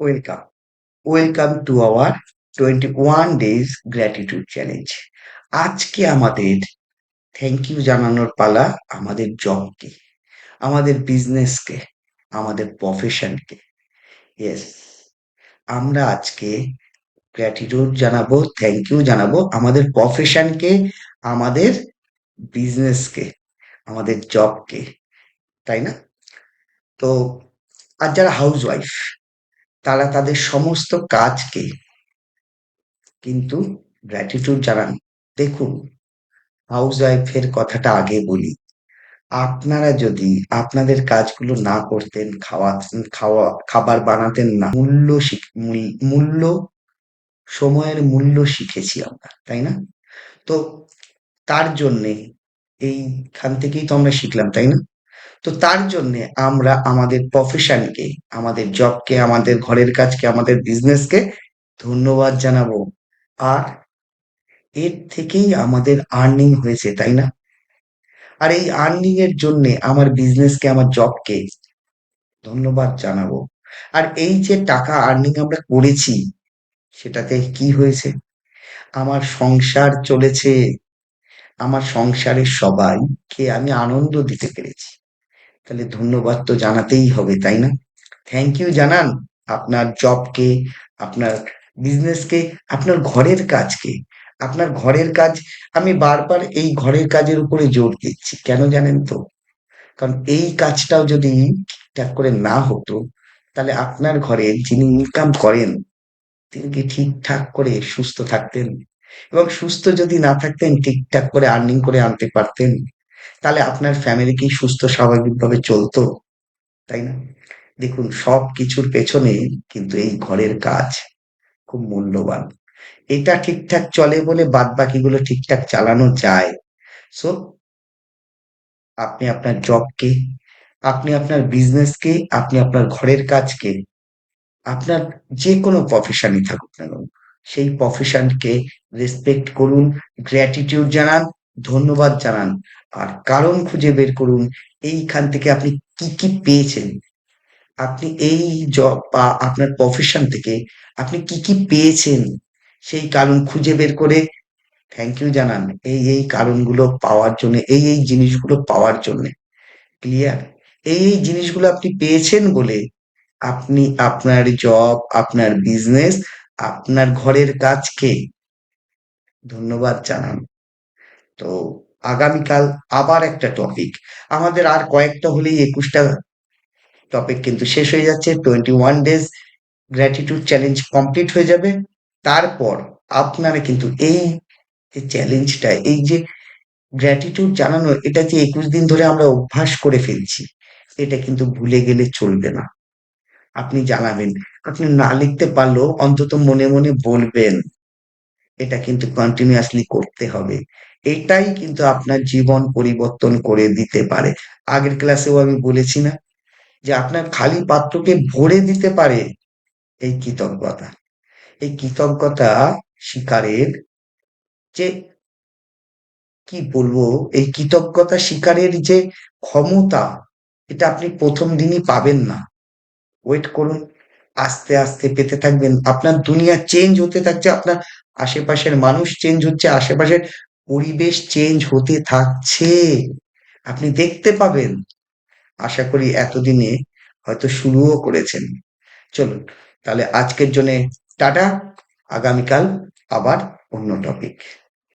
Welcome welcome to our twenty one days gratitude challenge আজকে আমাদের thank you জানানোর পালা আমাদের জবকে আমাদের বিজনেসকে আমাদের প্রফেশনকে ইয়েস আমরা আজকে গ্র্যাটিটিউড জানাব থ্যাংক ইউ জানাব আমাদের প্রফেশনকে আমাদের বিজনেসকে আমাদের জবকে তাই না? তো, আর যারা হাউস ওয়াইফ তারা তাদের সমস্ত কাজকে কিন্তু গ্র্যাটিটিউড জানান। দেখুন হাউস ওয়াইফের কথাটা আগে বলি। আপনারা যদি আপনাদের কাজগুলো না করতেন খাওয়া খাওয়া, খাবার বানাতেন না, মূল্য মূল্য, সময়ের মূল্য শিখেছি আমরা, তাই না? তো তার জন্যে এইখান থেকেই তো আমরা শিখলাম, তাই না? তো তার জন্যে আমরা আমাদের প্রফেশনকে আমাদের জবকে আমাদের ঘরের কাজকে, আমাদের বিজনেসকে ধন্যবাদ জানাব। আর এর থেকেই আমাদের আর্নিং হয়েছে, তাই না? আর এই আর্নিং এর জন্য আমার বিজনেসকে আমার জবকে ধন্যবাদ জানাব। আর এই যে টাকা আর্নিং আমরা করেছি, সেটাতে কি হয়েছে? আমার সংসার চলেছে। আমার সংসারের সবাইকে আমি আনন্দ দিতে পেরেছি। তাহলে ধন্যবাদ তো জানাতেই হবে, তাই না? থ্যাংক ইউ জানান আপনার জবকে আপনার বিজনেসকে আপনার ঘরের কাজকে। আপনার ঘরের কাজ, আমি বারবার এই ঘরের কাজের উপরে জোর দিচ্ছি, কেন জানেন তো? কারণ এই কাজটাও যদি ঠিকঠাক করে না হতো, তাহলে আপনার ঘরে যিনি ইনকাম করেন, তিনি কি ঠিকঠাক করে সুস্থ থাকতেন? এবং সুস্থ যদি না থাকতেন, ঠিকঠাক করে আর্নিং করে আনতে পারতেন? তাহলে আপনার ফ্যামিলি কি সুস্থ, স্বাভাবিকভাবে চলতো? তাই না? দেখুন, সব কিছুর পেছনে কিন্তু এই ঘরের কাজ খুব মূল্যবান। এটা ঠিকঠাক চলে বলে বাদ বাকিগুলো ঠিকঠাক চালানো যায়। সো আপনি আপনার জবকে আপনি আপনার বিজনেসকে আপনি আপনার ঘরের কাজকে, আপনার যে কোনো প্রফেশনই থাকুক না সেই প্রফেশনকে রেসপেক্ট করুন গ্র্যাটিটিউড জানান ধন্যবাদ জানান। আর কারণ খুঁজে বের করুন, এইখান থেকে আপনি কি কি পেয়েছেন? আপনি এই জব বা আপনার প্রফেশন থেকে আপনি কি কি পেয়েছেন? সেই কারণ খুঁজে বের করে থ্যাংক ইউ জানান, এই এই কারণগুলো পাওয়ার জন্য, এই এই জিনিসগুলো পাওয়ার জন্য। ক্লিয়ার এই এই জিনিসগুলো আপনি পেয়েছেন বলে আপনি আপনার জব আপনার বিজনেস আপনার ঘরের কাজকে ধন্যবাদ জানান। তো আগামীকাল আবার একটা টপিক আমাদের আর কয়েকটা হলেই একুশটা টপিক কিন্তু শেষ হয়ে যাচ্ছে। Twenty one days gratitude challenge complete হয়ে যাবে। তারপর আপনারা কিন্তু এই যে চ্যালেঞ্জটা এই যে গ্র্যাটিটিউড জানানো, এটা যে একুশ দিন ধরে আমরা অভ্যাস করে ফেলছি, এটা কিন্তু ভুলে গেলে চলবে না। আপনি জানাবেন, আপনি না লিখতে পারলেও অন্তত মনে মনে বলবেন। এটা কিন্তু কন্টিনিউয়াসলি করতে হবে। এটাই কিন্তু আপনার জীবন পরিবর্তন করে দিতে পারে। আগের ক্লাসেও আমি বলেছি না যে আপনার খালি পাত্রকে ভরে দিতে পারে এই কৃতজ্ঞতা। এই কৃতজ্ঞতা শিকারের যে কি বলব? এই কৃতজ্ঞতা শিকারের যে ক্ষমতা, এটা আপনি প্রথম দিনই পাবেন না। ওয়েট করুন, আস্তে আস্তে পেতে থাকবেন। আপনার দুনিয়া চেঞ্জ হতে থাকছে, আপনার আশেপাশের মানুষ চেঞ্জ হচ্ছে, আশেপাশের পরিবেশ চেঞ্জ হতে থাকছে। আপনি দেখতে পাবেন। আশা করি এতদিনে হয়তো শুরুও করেছেন। চলুন, তাহলে আজকের জন্য টাটা। আগামীকাল আবার অন্য টপিক